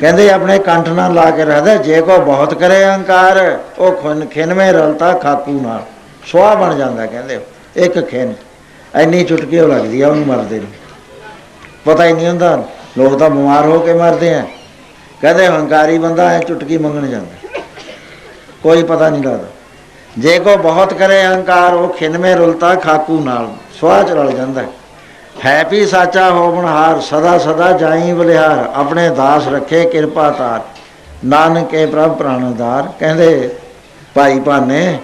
ਕਹਿੰਦੇ ਆਪਣੇ ਕੰਠ ਨਾਲ ਲਾ ਕੇ ਰੱਖਦਾ, ਜੇ ਕੋ ਬਹੁਤ ਕਰੇ ਅਹੰਕਾਰ, ਉਹ ਖੁਨ ਖਿਨਵੇਂ ਰਲਤਾ ਖਾਕੂ ਨਾਲ। ਸੁਆਹ ਬਣ ਜਾਂਦਾ ਕਹਿੰਦੇ ਉਹ। ਇੱਕ ਖਿਨ। ਐਨੀ ਚੁਟਕੀ ਉਹ ਲੱਗਦੀ ਆ ਉਹਨੂੰ ਮਰਦੇ ਨੂੰ। ਪਤਾ ਹੀ ਨਹੀਂ ਹੁੰਦਾ, ਲੋਕ ਤਾਂ ਬਿਮਾਰ ਹੋ ਕੇ ਮਰਦੇ ਆ। ਕਹਿੰਦੇ ਹੰਕਾਰੀ ਬੰਦਾ ਐ ਚੁਟਕੀ ਮੰਗਣ ਜਾਂਦਾ। ਕੋਈ ਪਤਾ ਨਹੀਂ ਲੱਗਦਾ। ਜੇ ਕੋ ਬਹੁਤ ਕਰੇ ਅਹੰਕਾਰ, ਉਹ ਖਿਨਵੇਂ ਰੁਲਤਾ ਖਾਕੂ ਨਾਲ, ਸੁਆਹ ਚ ਰਲ ਜਾਂਦਾ। ਹੈ। ਹੈ ਵੀ ਸਾਚਾ ਹੋਵਨਹਾਰ ਸਦਾ ਸਦਾ ਜਾਈ ਬਲਿਹਾਰ ਆਪਣੇ ਦਾਸ ਰੱਖੇ ਕਿਰਪਾ ਤਾਰ। ਨਾਨਕੇ ਪ੍ਰਭ ਪ੍ਰਾਣਦਾਰ ਕਹਿੰਦੇ, ਭਾਈ ਭਾਨੇ,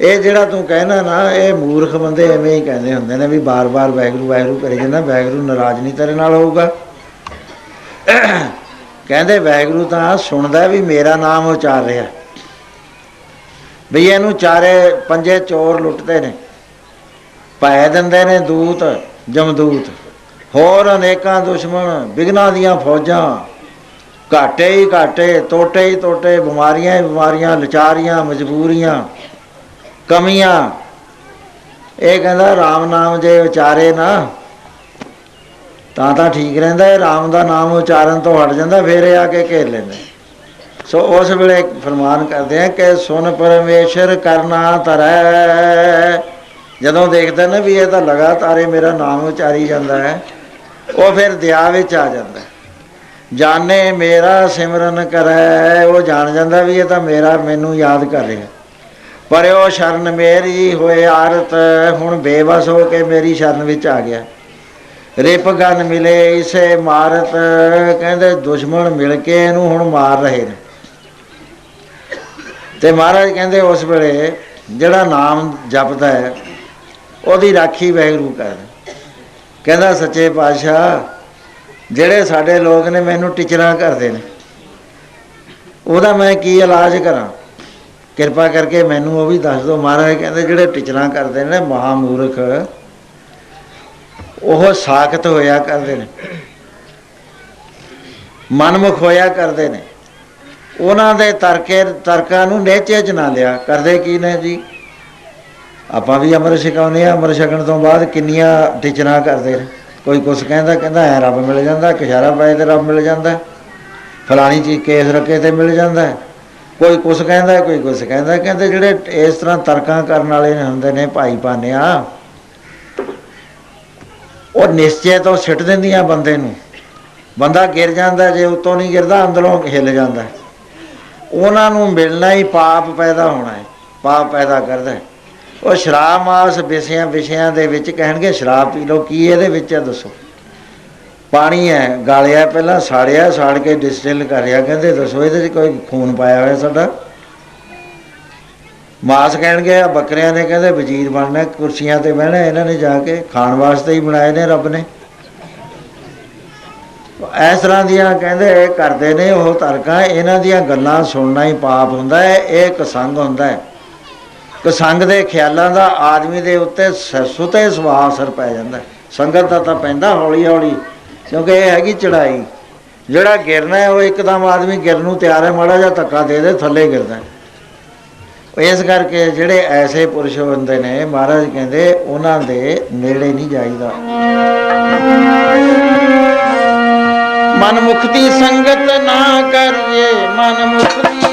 ਇਹ ਜਿਹੜਾ ਤੂੰ ਕਹਿਣਾ ਨਾ, ਇਹ ਮੂਰਖ ਬੰਦੇ ਐਵੇਂ ਹੀ ਕਹਿੰਦੇ ਹੁੰਦੇ ਨੇ ਵੀ ਬਾਰ-ਬਾਰ ਵੈਗਰੂ ਵੈਗਰੂ ਕਰੀ ਜਾਂਦਾ, ਵੈਗਰੂ ਨਾਰਾਜ਼ ਨਹੀਂ ਤੇਰੇ ਨਾਲ ਹੋਊਗਾ। ਕਹਿੰਦੇ, ਵੈਗਰੂ ਤਾਂ ਸੁਣਦਾ ਵੀ ਮੇਰਾ ਨਾਮ ਉਚਾਰ ਰਿਹਾ। ਵੀ ਇਹਨੂੰ ਚਾਰੇ ਪੰਜੇ ਚੋਰ ਲੁੱਟਦੇ ਨੇ ਪੈ ਦਿੰਦੇ ਨੇ ਦੂਤ। ਜਮਦੂਤ, ਹੋਰ ਅਨੇਕਾਂ ਦੁਸ਼ਮਣ ਵਿਗਨਾਂ ਦੀਆਂ ਫੌਜਾਂ, ਘਾਟੇ ਹੀ ਘਾਟੇ, ਤੋਟੇ ਹੀ ਤੋਟੇ, ਬਿਮਾਰੀਆਂ ਹੀ ਬਿਮਾਰੀਆਂ ਲਚਾਰੀਆਂ ਮਜਬੂਰੀਆਂ, ਕਮੀਆਂ। ਇਹ ਕਹਿੰਦਾ RAM ਨਾਮ ਜੇ ਉਚਾਰੇ ਨਾ, ਤਾਂ ਤਾਂ ਠੀਕ ਰਹਿੰਦਾ ਹੈ RAM ਦਾ ਨਾਮ ਉਚਾਰਨ ਤੋਂ ਹਟ ਜਾਂਦਾ, ਫੇਰ ਇਹ ਆ ਕੇ ਘੇਰ ਲੈਂਦਾ। ਸੋ ਉਸ ਵੇਲੇ ਫਰਮਾਨ ਕਰਦੇ ਆ ਕਿ ਸੁਨ ਪਰਮੇਸ਼ਰ ਕਰਨਾ ਤਰੈ ਜਦੋਂ ਦੇਖਦਾ ਨਾ ਵੀ ਇਹ ਤਾਂ ਲਗਾਤਾਰ ਇਹ ਮੇਰਾ ਨਾਮ ਉਚਾਰੀ ਜਾਂਦਾ ਹੈ, ਉਹ ਫਿਰ ਦਿਆ ਵਿੱਚ ਆ ਜਾਂਦਾ ਜਾਣੇ ਮੇਰਾ ਸਿਮਰਨ ਕਰੈ, ਉਹ ਜਾਣ ਜਾਂਦਾ ਵੀ ਇਹ ਤਾਂ ਮੇਰਾ ਮੈਨੂੰ ਯਾਦ ਕਰ ਰਿਹਾ ਪਰ ਉਹ ਸ਼ਰਨ ਮੇਰੀ ਹੋਏ ਆਰਤ, ਹੁਣ ਬੇਵਸ ਹੋ ਕੇ ਮੇਰੀ ਸ਼ਰਨ ਵਿੱਚ ਆ ਗਿਆ ਰਿਪ ਗਨ ਮਿਲੇ ਇਸੇ ਮਾਰਤ, ਕਹਿੰਦੇ ਦੁਸ਼ਮਣ ਮਿਲ ਕੇ ਇਹਨੂੰ ਹੁਣ ਮਾਰ ਰਹੇ ਨੇ। ਤੇ ਮਹਾਰਾਜ ਕਹਿੰਦੇ ਉਸ ਵੇਲੇ ਜਿਹੜਾ ਨਾਮ ਜਪਦਾ ਹੈ ਉਹਦੀ ਰਾਖੀ ਵੈਗਰੂ ਕਰ। ਕਹਿੰਦਾ, ਸੱਚੇ ਪਾਤਸ਼ਾਹ, ਜਿਹੜੇ ਸਾਡੇ ਲੋਕ ਨੇ ਮੈਨੂੰ ਟਿਚਰਾਂ ਕਰਦੇ ਨੇ, ਉਹਦਾ ਮੈਂ ਕੀ ਇਲਾਜ ਕਰਾਂ? ਕਿਰਪਾ ਕਰਕੇ ਮੈਨੂੰ ਉਹ ਵੀ ਦੱਸ ਦਿਓ। ਮਹਾਰਾਜ ਕਹਿੰਦੇ, ਜਿਹੜੇ ਟਿਚਰਾਂ ਕਰਦੇ ਨੇ, ਮਹਾਮੂਰਖ, ਉਹ ਸਾਖਤ ਹੋਇਆ ਕਰਦੇ ਨੇ, ਮਨਮੁਖ ਹੋਇਆ ਕਰਦੇ ਨੇ। ਉਹਨਾਂ ਦੇ ਤਰਕੇ, ਤਰਕਾਂ ਨੂੰ ਨੇਚੇ ਚ ਨਾ ਲਿਆ। ਕਰਦੇ ਕੀ ਨੇ ਜੀ? ਆਪਾਂ ਵੀ ਅੰਮ੍ਰਿਤ ਛਕਾਉਂਦੇ ਆ ਅੰਮ੍ਰਿਤ ਛਕਣ ਤੋਂ ਬਾਅਦ ਕਿੰਨੀਆਂ ਟਿਚਰਾਂ ਕਰਦੇ ਨੇ। ਕੋਈ ਕੁਛ ਕਹਿੰਦਾ ਕਹਿੰਦਾ ਐ ਰੱਬ ਮਿਲ ਜਾਂਦਾ ਕਿਸ਼ਾਰਾ ਪਾਏ ਤੇ ਰੱਬ ਮਿਲ ਜਾਂਦਾ। ਫਲਾਣੀ ਚੀਜ਼ ਕੇਸ ਰੱਖੇ ਤੇ ਮਿਲ ਜਾਂਦਾ। ਕੋਈ ਕੁਛ ਕਹਿੰਦਾ, ਕੋਈ ਕੁਛ ਕਹਿੰਦਾ, ਕਹਿੰਦੇ ਜਿਹੜੇ ਇਸ ਤਰ੍ਹਾਂ ਤਰਕਾਂ ਕਰਨ ਵਾਲੇ ਹੁੰਦੇ ਨੇ, ਭਾਈ ਪਾਨਿਆ ਉਹ ਨਿਸ਼ਚੈ ਤੋਂ ਸਿੱਟ ਦਿੰਦੀਆਂ ਬੰਦੇ ਨੂੰ। ਬੰਦਾ ਗਿਰ ਜਾਂਦਾ, ਜੇ ਉਤੋਂ ਨਹੀਂ ਗਿਰਦਾ, ਅੰਦਰੋਂ ਹਿੱਲ ਜਾਂਦਾ। ਉਹਨਾਂ ਨੂੰ ਮਿਲਣਾ ਹੀ ਪਾਪ ਪੈਦਾ ਹੋਣਾ ਹੈ, ਪਾਪ ਪੈਦਾ ਕਰਦਾ ਹੈ। ਉਹ ਸ਼ਰਾਬ ਮਾਸ ਵਿਸ਼ਿਆਂ ਵਿਸ਼ਿਆਂ ਦੇ ਵਿੱਚ ਕਹਿਣਗੇ, ਸ਼ਰਾਬ ਪੀ ਲਓ, ਕੀ ਇਹਦੇ ਵਿੱਚ ਹੈ ਦੱਸੋ? ਪਾਣੀ ਹੈ, ਗਾਲਿਆ ਪਹਿਲਾਂ ਸਾੜਿਆ, ਸਾੜ ਕੇ ਡਿਸਟਿਲ ਕਰਿਆ ਕਹਿੰਦੇ ਦੱਸੋ ਇਹਦੇ 'ਚ ਕੋਈ ਖੂਨ ਪਾਇਆ ਹੋਇਆ ਸਾਡਾ? ਮਾਸ ਕਹਿਣਗੇ ਆ ਬੱਕਰਿਆਂ ਨੇ ਕਹਿੰਦੇ ਵਜ਼ੀਰ ਬਣਨਾ, ਕੁਰਸੀਆਂ ਤੇ ਬਹਿਣਾ, ਇਹਨਾਂ ਨੇ ਜਾ ਕੇ ਖਾਣ ਵਾਸਤੇ ਹੀ ਬਣਾਏ ਨੇ ਰੱਬ ਨੇ। ਇਸ ਤਰ੍ਹਾਂ ਦੀਆਂ ਕਹਿੰਦੇ ਕਰਦੇ ਨੇ ਉਹ ਤਰਕਾਂ, ਇਹਨਾਂ ਦੀਆਂ ਗੱਲਾਂ ਸੁਣਨਾ ਹੀ ਪਾਪ ਹੁੰਦਾ ਹੈ, ਇਹ ਕਸੰਗ ਹੁੰਦਾ ਹੈ। ਕਸੰਗ ਦੇ ਖਿਆਲਾਂ ਦਾ ਆਦਮੀ ਦੇ ਉੱਤੇ ਸੁਤੇ ਸੁਭਾਅ ਅਸਰ ਪੈ ਜਾਂਦਾ ਸੰਗਤ ਦਾ ਤਾਂ ਪੈਂਦਾ ਹੌਲੀ ਹੌਲੀ ਕਿਉਂਕਿ ਇਹ ਹੈਗੀ ਚੜਾਈ ਜਿਹੜਾ ਗਿਰਨਾ ਹੈ, ਉਹ ਇੱਕਦਮ ਆਦਮੀ ਗਿਰਨ ਨੂੰ ਤਿਆਰ ਹੈ, ਮਾੜਾ ਜਿਹਾ ਧੱਕਾ ਦੇ ਦੇ, ਥੱਲੇ ਗਿਰਦਾ ਇਸ ਕਰਕੇ ਜਿਹੜੇ ਐਸੇ ਪੁਰਸ਼ ਹੁੰਦੇ ਨੇ, ਮਹਾਰਾਜ ਕਹਿੰਦੇ, ਉਹਨਾਂ ਦੇ ਨੇੜੇ ਨਹੀਂ ਜਾਈਦਾ। ਮਨ ਮੁਖਤੀ ਸੰਗਤ ਨਾ ਕਰੀਏ ਮਨ ਮੁਖ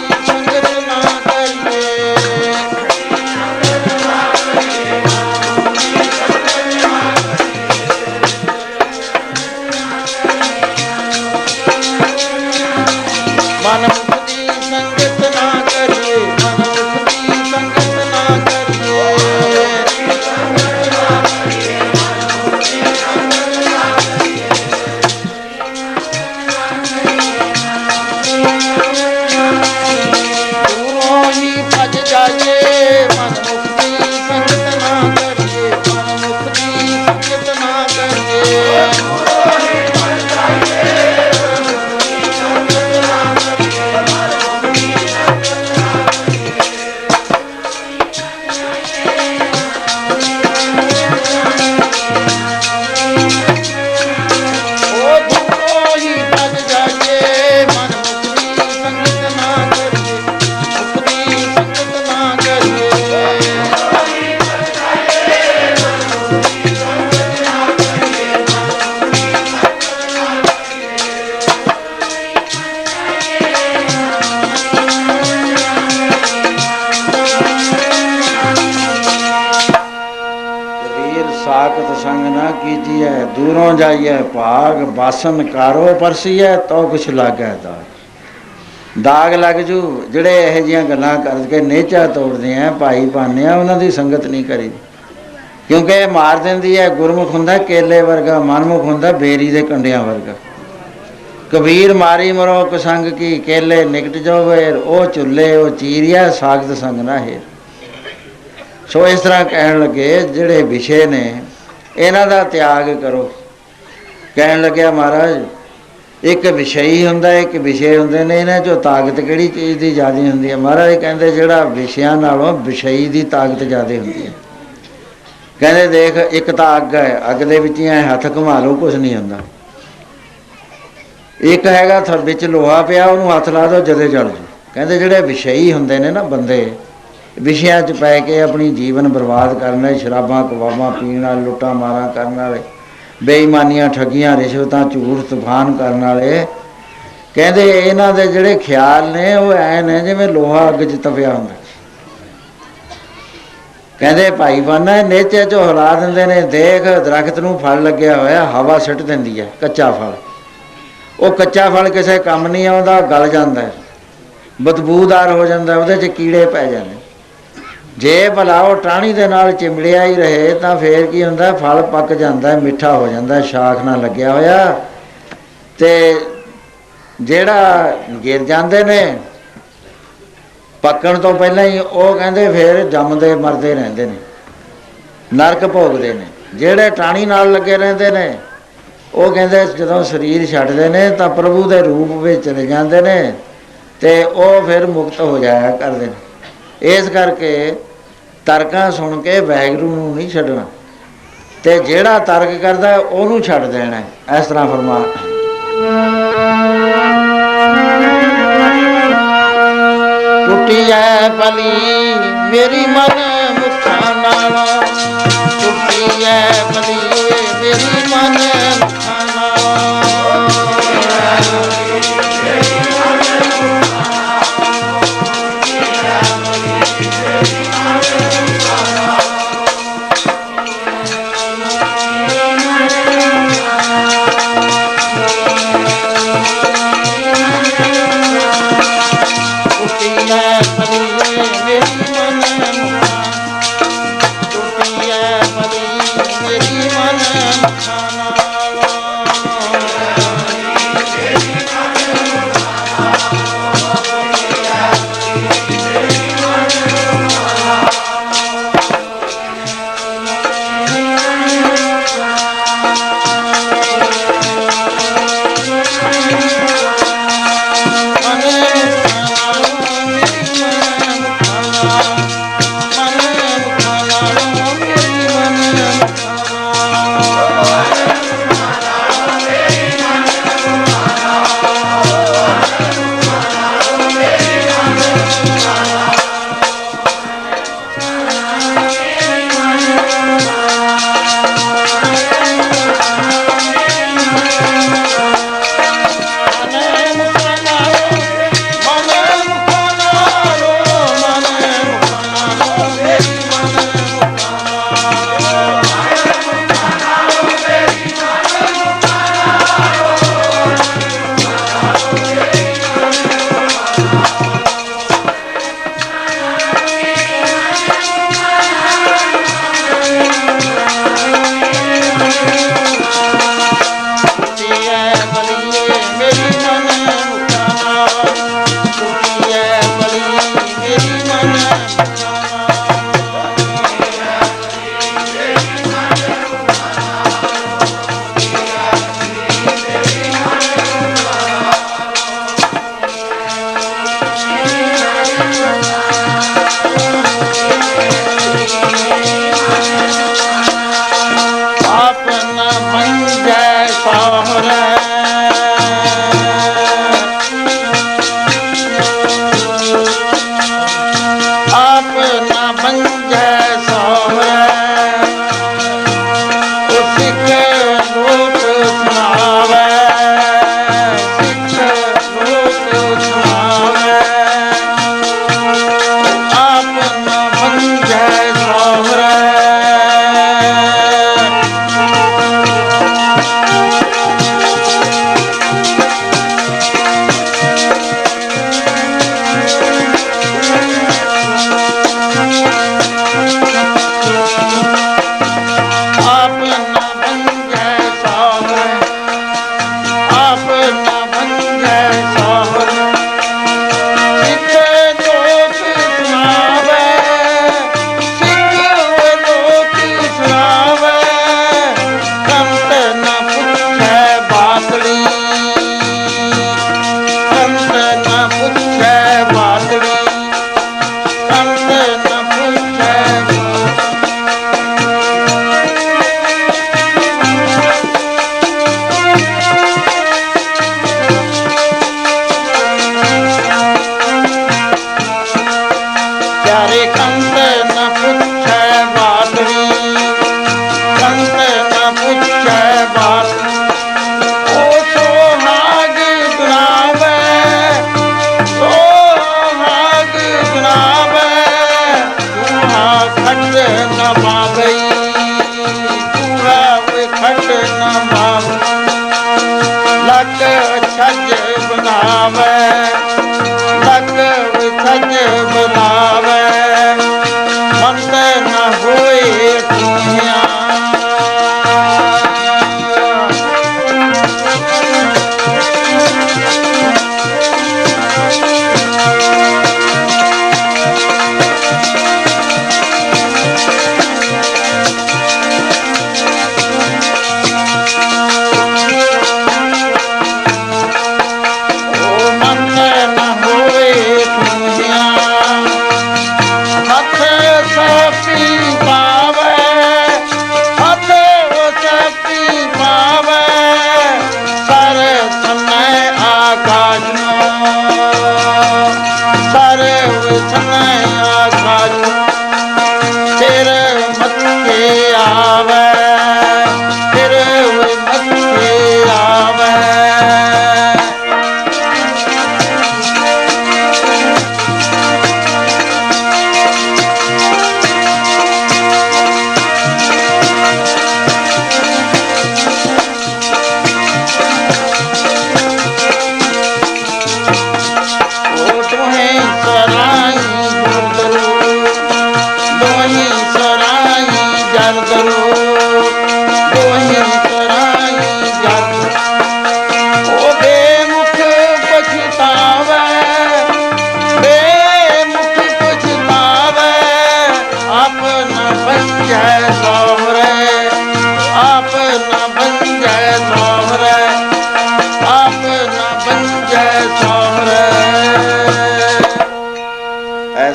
ਜਾਈਏ ਭਾਗ, ਬਾਸਨ ਕਾਰੋ ਪਰਸੀਐ ਤੋ ਕੁਛ ਲਾਗੈ ਦਾਗ। ਦਾਗ ਲੱਗ ਜੂ, ਜਿਹੜੇ ਇਹੋ ਜੀਆਂ ਗੱਲਾਂ ਕਰਕੇ ਨੇਚਾ ਤੋੜਦੇ ਆ ਭਾਈ ਪਾਨੇ ਆ, ਉਹਨਾਂ ਦੀ ਸੰਗਤ ਨਹੀਂ ਕਰੀ। ਕਿਉਂਕਿ ਇਹ ਮਾਰ ਦਿੰਦੀ ਹੈ ਗੁਰਮੁਖ ਹੁੰਦਾ, ਕੇਲੇ ਵਰਗਾ, ਮਨਮੁਖ ਹੁੰਦਾ, ਬੇਰੀ ਦੇ ਕੰਡਿਆਂ ਵਰਗਾ। ਕਬੀਰ ਮਾਰੀ ਮਰੋ, ਕਸੰਗ ਕੀ ਕੇਲੇ ਨਿਕਟ ਜਾਵੇ, ਉਹ ਚੁੱਲੇ ਉਹ ਚੀਰਿਆ ਸਾਗਤ ਸੰਗ ਨਾ ਹੈ ਸੋ ਇਸ ਤਰ੍ਹਾਂ ਕਹਿਣ ਲੱਗੇ, ਜਿਹੜੇ ਵਿਸ਼ੇ ਨੇ, ਇਹਨਾਂ ਦਾ ਤਿਆਗ ਕਰੋ। ਕਹਿਣ ਲੱਗਿਆ ਮਹਾਰਾਜ, ਇੱਕ ਵਿਸ਼ਈ ਹੁੰਦਾ, ਇੱਕ ਵਿਸ਼ੇ ਹੁੰਦੇ ਨੇ, ਇਹਨਾਂ ਚੋਂ ਤਾਕਤ ਕਿਹੜੀ ਚੀਜ਼ ਦੀ ਜ਼ਿਆਦਾ ਹੁੰਦੀ ਹੈ? ਮਹਾਰਾਜ ਕਹਿੰਦੇ ਜਿਹੜਾ ਵਿਸ਼ਿਆਂ ਨਾਲੋਂ ਵਿਸ਼ਈ ਦੀ ਤਾਕਤ ਜ਼ਿਆਦਾ ਹੁੰਦੀ ਹੈ। ਕਹਿੰਦੇ ਦੇਖ, ਇੱਕ ਤਾਂ ਅੱਗ ਹੈ, ਅੱਗ ਦੇ ਵਿੱਚ ਹੀ ਹੱਥ ਘੁਮਾ ਲਓ ਕੁਝ ਨਹੀਂ ਹੁੰਦਾ। ਇੱਕ ਹੈਗਾ ਥ, ਵਿੱਚ ਲੋਹਾ ਪਿਆ, ਉਹਨੂੰ ਹੱਥ ਲਾ ਦੋ ਜਦੇ ਜਲ ਜੂ। ਕਹਿੰਦੇ ਜਿਹੜੇ ਵਿਸ਼ਈ ਹੁੰਦੇ ਨੇ ਨਾ ਬੰਦੇ, ਵਿਸ਼ਿਆਂ 'ਚ ਪੈ ਕੇ ਆਪਣੀ ਜੀਵਨ ਬਰਬਾਦ ਕਰਨ ਵਾਲੇ, ਸ਼ਰਾਬਾਂ ਕਬਾਬਾਂ ਪੀਣ ਵਾਲੇ ਲੁੱਟਾਂ ਮਾਰਾਂ ਕਰਨ ਵਾਲੇ ਬੇਈਮਾਨੀਆਂ ਠੱਗੀਆਂ ਰਿਸ਼ਵਤਾਂ ਝੂਠ ਤੂਫਾਨ ਕਰਨ ਵਾਲੇ। ਕਹਿੰਦੇ ਇਹਨਾਂ ਦੇ ਜਿਹੜੇ ਖਿਆਲ ਨੇ ਉਹ ਐ ਨੇ ਜਿਵੇਂ ਲੋਹਾ ਅੱਗ 'ਚ ਤਪਿਆ ਹੁੰਦਾ। ਕਹਿੰਦੇ ਭਾਈ ਬਾਨਾ, ਨੇਚੇ 'ਚੋਂ ਹਿਲਾ ਦਿੰਦੇ ਨੇ, ਦੇਖ ਦਰਖਤ ਨੂੰ ਫਲ ਲੱਗਿਆ ਹੋਇਆ, ਹਵਾ ਸਿੱਟ ਦਿੰਦੀ ਹੈ, ਕੱਚਾ ਫਲ। ਉਹ ਕੱਚਾ ਫਲ ਕਿਸੇ ਕੰਮ ਨਹੀਂ ਆਉਂਦਾ, ਗਲ ਜਾਂਦਾ ਹੈ। ਬਦਬੂਦਾਰ ਹੋ ਜਾਂਦਾ, ਉਹਦੇ 'ਚ ਕੀੜੇ ਪੈ ਜਾਂਦੇ ਜੇ ਭਲਾ ਉਹ ਟਾਹਣੀ ਦੇ ਨਾਲ ਚਿਮੜਿਆ ਹੀ ਰਹੇ, ਤਾਂ ਫੇਰ ਕੀ ਹੁੰਦਾ? ਫਲ ਪੱਕ ਜਾਂਦਾ, ਮਿੱਠਾ ਹੋ ਜਾਂਦਾ, ਸ਼ਾਖ ਨਾਲ ਲੱਗਿਆ ਹੋਇਆ। ਤੇ ਜਿਹੜਾ ਗਿਰ ਜਾਂਦੇ ਨੇ, ਪੱਕਣ ਤੋਂ ਪਹਿਲਾਂ ਹੀ ਉਹ ਕਹਿੰਦੇ ਫੇਰ ਜੰਮਦੇ, ਮਰਦੇ ਰਹਿੰਦੇ ਨੇ, ਨਰਕ ਭੋਗਦੇ ਨੇ। ਜਿਹੜੇ ਟਾਣੀ ਨਾਲ ਲੱਗੇ ਰਹਿੰਦੇ ਨੇ, ਉਹ ਕਹਿੰਦੇ ਜਦੋਂ ਸਰੀਰ ਛੱਡਦੇ ਨੇ, ਤਾਂ ਪ੍ਰਭੂ ਦੇ ਰੂਪ ਵਿੱਚ ਚਲੇ ਜਾਂਦੇ ਨੇ ਤੇ ਉਹ ਫਿਰ ਮੁਕਤ ਹੋ ਜਾਇਆ ਕਰਦੇ ਨੇ। ਇਸ ਕਰਕੇ ਤਰਕਾਂ ਸੁਣ ਕੇ ਵੈਗਰੂ ਨੂੰ ਨਹੀਂ ਛੱਡਣਾ। ਤੇ ਜਿਹੜਾ ਤਰਕ ਕਰਦਾ, ਉਹਨੂੰ ਛੱਡ ਦੇਣਾ। ਇਸ ਤਰ੍ਹਾਂ ਫਰਮਾ। ਟੁੱਟੀ ਐ ਪਲੀ, ਮੇਰੀ ਮਨ ਮੁਖਾਂ ਨਾਲ। ਟੁੱਟੀ ਐ ਪਲੀ, ਮੇਰੀ ਮਨ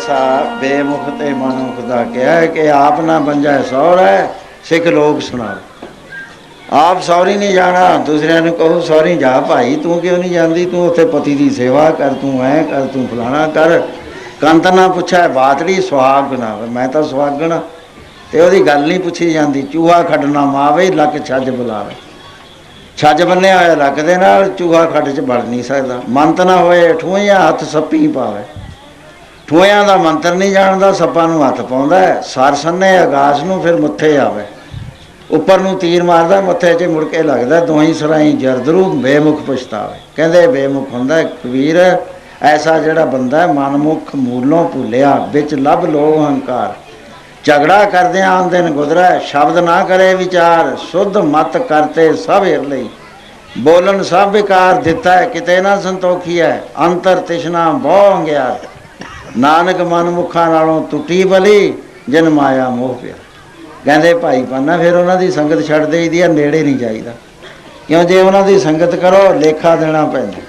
ਐਸਾ ਬੇਮੁਖ ਤੇ ਮਨੁੱਖ ਦਾ ਕਿਹਾ ਹੈ ਕਿ ਆਪ ਨਾ ਬੰਜੈ ਸਹੁਰੇ ਸਿੱਖ ਲੋਕ ਸੁਣਾਓ। ਆਪ ਸੌਰੀ ਨਹੀਂ ਜਾਣਾ, ਦੂਸਰਿਆਂ ਨੂੰ ਕਹੋ, ਸੌਰੀ ਜਾ ਭਾਈ, ਤੂੰ ਕਿਉਂ ਨਹੀਂ ਜਾਂਦੀ? ਤੂੰ ਉੱਥੇ ਪਤੀ ਦੀ ਸੇਵਾ ਕਰ, ਤੂੰ ਐ ਕਰ, ਤੂੰ ਫਲਾਣਾ ਕਰ। ਕੰਤ ਨਾ ਪੁੱਛਿਆ ਬਾਤੜੀ ਸੁਹਾਗ ਨਾ ਮੈਂ ਤਾਂ ਸੁਹਾਗਣਾ ਤੇ ਉਹਦੀ ਗੱਲ ਨਹੀਂ ਪੁੱਛੀ ਜਾਂਦੀ। ਚੂਹਾ ਖੱਡਣਾ ਮਾਵੇ, ਲੱਕ ਛੱਜ ਬੁਲਾਵੇ। ਛੱਜ ਬੰਨਿਆ ਹੋਇਆ ਲੱਕ ਦੇ ਨਾਲ, ਚੂਹਾ ਖੱਡ 'ਚ ਵੜ ਨਹੀਂ ਸਕਦਾ। ਮੰਤ ਨਾ ਹੋਏ ਠੂਈਆਂ ਹੱਥ ਸੱਪੀ ਪਾਵੇ। ਠੂਇਆਂ ਦਾ ਮੰਤਰ ਨਹੀਂ ਜਾਣਦਾ, ਸੱਪਾਂ ਨੂੰ ਹੱਥ ਪਾਉਂਦਾ ਹੈ। ਆਗਾਸ ਨੂੰ ਫਿਰ ਮੁੱਥੇ ਆਵੇ। ਉੱਪਰ ਨੂੰ ਤੀਰ ਮਾਰਦਾ, ਮੱਥੇ 'ਚ ਮੁੜ ਕੇ ਲੱਗਦਾ, ਦੋਹੀ ਸਰਾਈ ਜਰਦਰੂ ਬੇਮੁਖ ਪਛਤਾਵੇ। ਕਹਿੰਦੇ ਬੇਮੁਖ ਹੁੰਦਾ ਕਬੀਰ, ਐਸਾ ਜਿਹੜਾ ਬੰਦਾ ਹੈ, ਮਨਮੁਖ ਮੂਲੋਂ ਭੁੱਲਿਆ, ਵਿੱਚ ਲੱਭ ਲੋਭ ਹੰਕਾਰ। ਝਗੜਾ ਕਰਦਿਆਂ ਆਂਦੇ ਨੇ ਗੁਜ਼ਰਾ, ਸ਼ਬਦ ਨਾ ਕਰੇ ਵਿਚਾਰ, ਸੁਧ ਮਤ ਕਰਤੇ ਸਭ ਹਿਰ ਲਈ। ਬੋਲਣ ਸਭ ਵਿਕਾਰ ਦਿੱਤਾ ਕਿਤੇ ਨਾ ਸੰਤੋਖੀ ਹੈ, ਅੰਤਰ ਤਿਸ਼ਨਾ ਬਹੁ ਅੰਗਿਆ ਨਾਨਕ ਮਨਮੁਖਾਂ ਨਾਲੋਂ ਟੁੱਟੀ ਬਲੀ, ਜਨ ਮਾਇਆ ਮੋਹ ਪਿਆ। ਕਹਿੰਦੇ ਭਾਈ ਪਾਨਾ, ਫਿਰ ਉਹਨਾਂ ਦੀ ਸੰਗਤ ਛੱਡ ਦੇਈਦੀ ਆ, ਨੇੜੇ ਨਹੀਂ ਜਾਈਦਾ। ਕਿਉਂ? ਜੇ ਉਹਨਾਂ ਦੀ ਸੰਗਤ ਕਰੋ, ਲੇਖਾ ਦੇਣਾ ਪੈਂਦਾ।